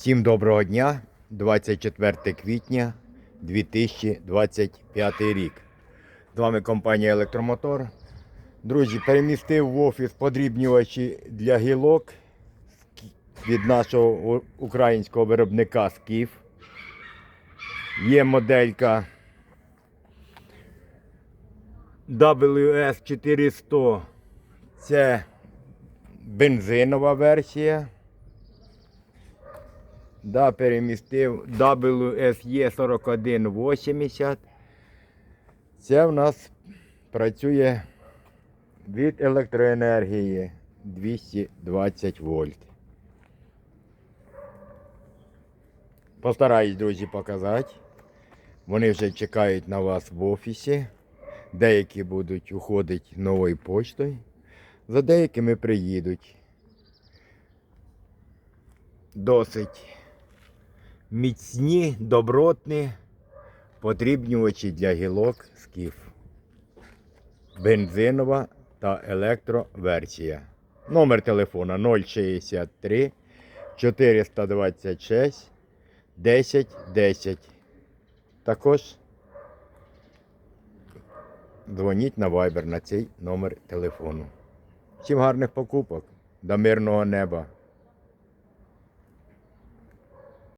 Всім доброго дня, 24 квітня 2025 рік. З вами компанія Електромотор. Друзі, перемістив в офіс подрібнювачі для гілок від нашого українського виробника Скіф. Є моделька WS400. Це бензинова версія. Да, перемістив WSE 4180. Це в нас працює від електроенергії 220 вольт. Постараюсь, друзі, показати. Вони вже чекають на вас в офісі. Деякі будуть уходити новою почтою. За деякими приїдуть. Досить міцні, добротні подрібнювачі для гілок скіф. Бензинова та електроверсія. Номер телефона 063 426 10 10. Також дзвоніть на Viber на цей номер телефону. Всім гарних покупок, до мирного неба!